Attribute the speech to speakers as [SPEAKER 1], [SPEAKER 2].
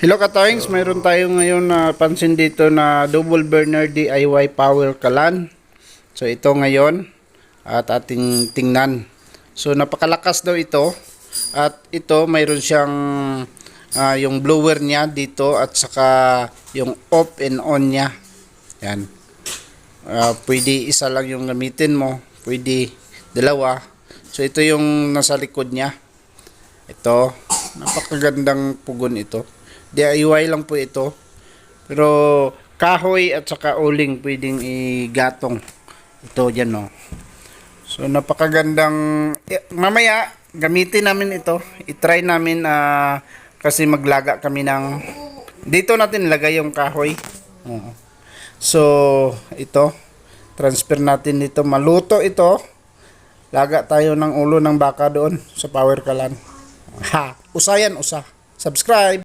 [SPEAKER 1] Hello Katoings, mayroon tayo ngayon na pansin dito na double burner DIY power kalan. So ito ngayon at ating tingnan. So napakalakas daw ito at ito mayroon siyang ah, yung blower niya dito at saka yung off and on niya. Yan. Ah, pwede isa lang yung gamitin mo, pwede dalawa. So ito yung nasa likod niya. Ito, napakagandang pugon ito. DIY lang po ito. Pero kahoy at saka uling pwedeng igatong. Ito dyan no. So napakagandang eh, mamaya gamitin namin ito. I-try namin ah, kasi maglaga kami ng dito natin lagay yung kahoy. Oo. So ito transfer natin dito maluto ito. Laga tayo ng ulo ng baka doon sa power kalan. Ha, usayan usa. Subscribe.